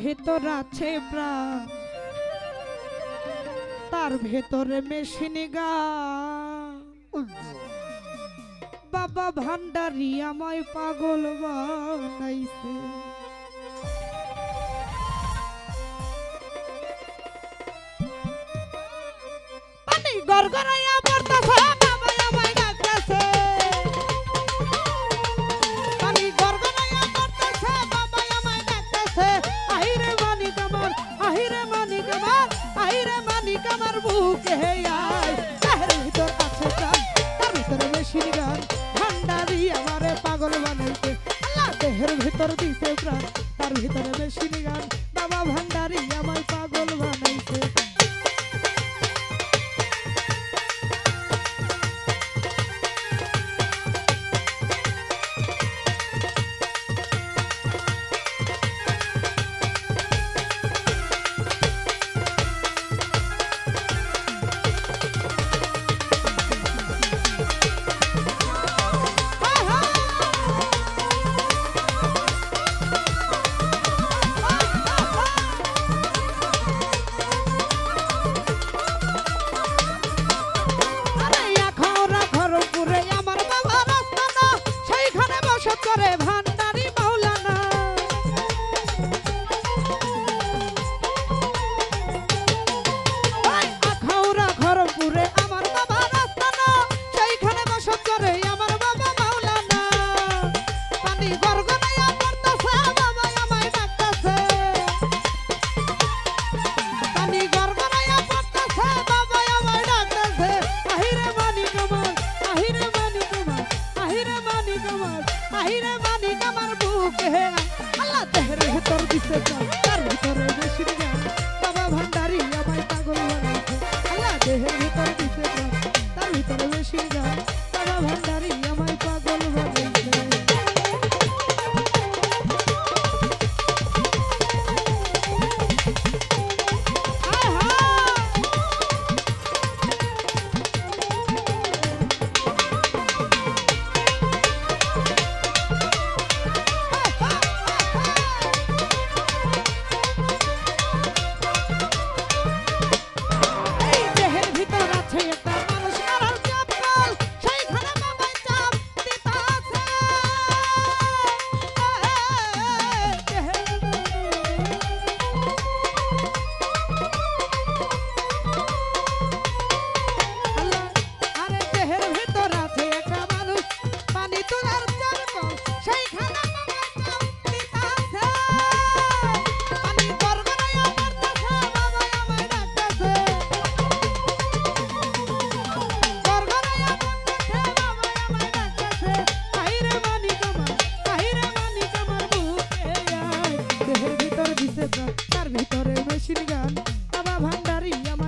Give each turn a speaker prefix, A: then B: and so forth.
A: ভেতর আছে প্রাণ। তার ভেতরে মেশিন বাবা ভান্ডারি আমায় পাগল বানাইছে। গড়গড়াইয়া বর্তমান ভিতর দিছে প্রাণ তার ভিতরে বেশি গান বাবা ভান্ডারি আমায় পাগল বানাইছে। ইচ্ছে তার ভিতরে বেশির গান বাবা ভান্ডারি আমায় তার ভিতরে মেশিন গান। বাবা ভান্ডারি আমার